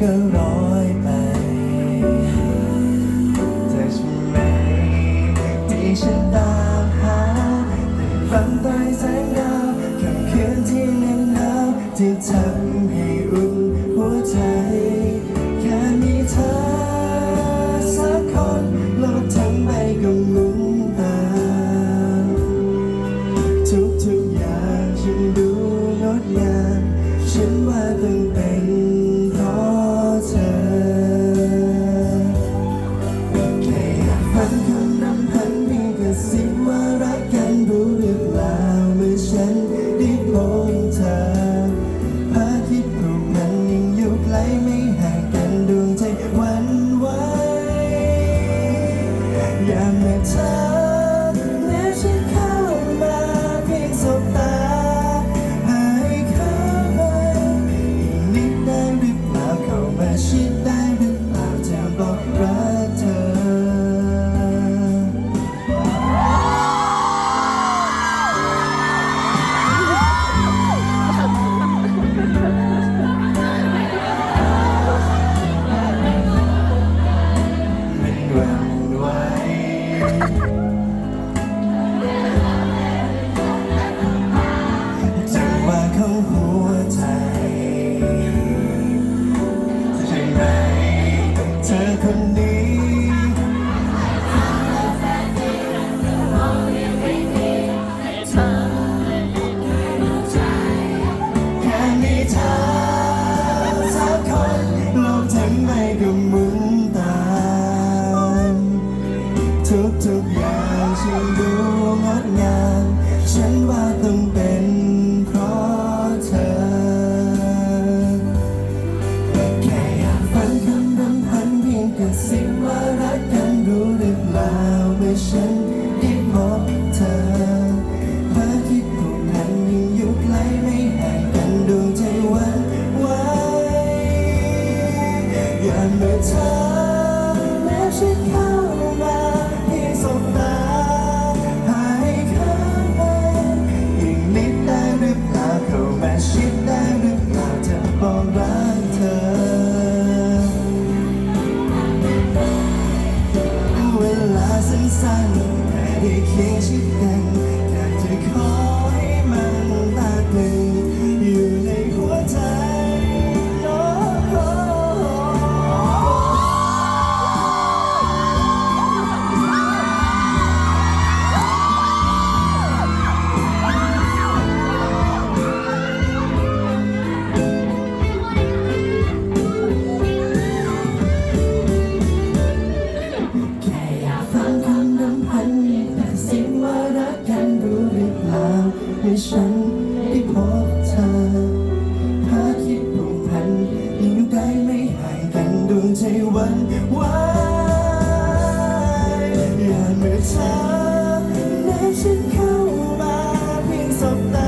ก็ร้อยไปแต่ใช่ไหมที่ฉันตามหาฝันใต้แสงดาวกัพียงที่เน้นหนาที่เธอ ฉันได้พบเธอภาพที่ผูกพันยังยู่ไกไม่หางกันดวใจหวันไวอย่าเมื่อเธอ things you ฉันได้พบเธอภาพที่ปรุพันยังอยู่ใกล้ไม่ห่างกันดวงใจวันวายอย่าเมื่อเธอแม้ฉันเข้ามาเพียงสบตา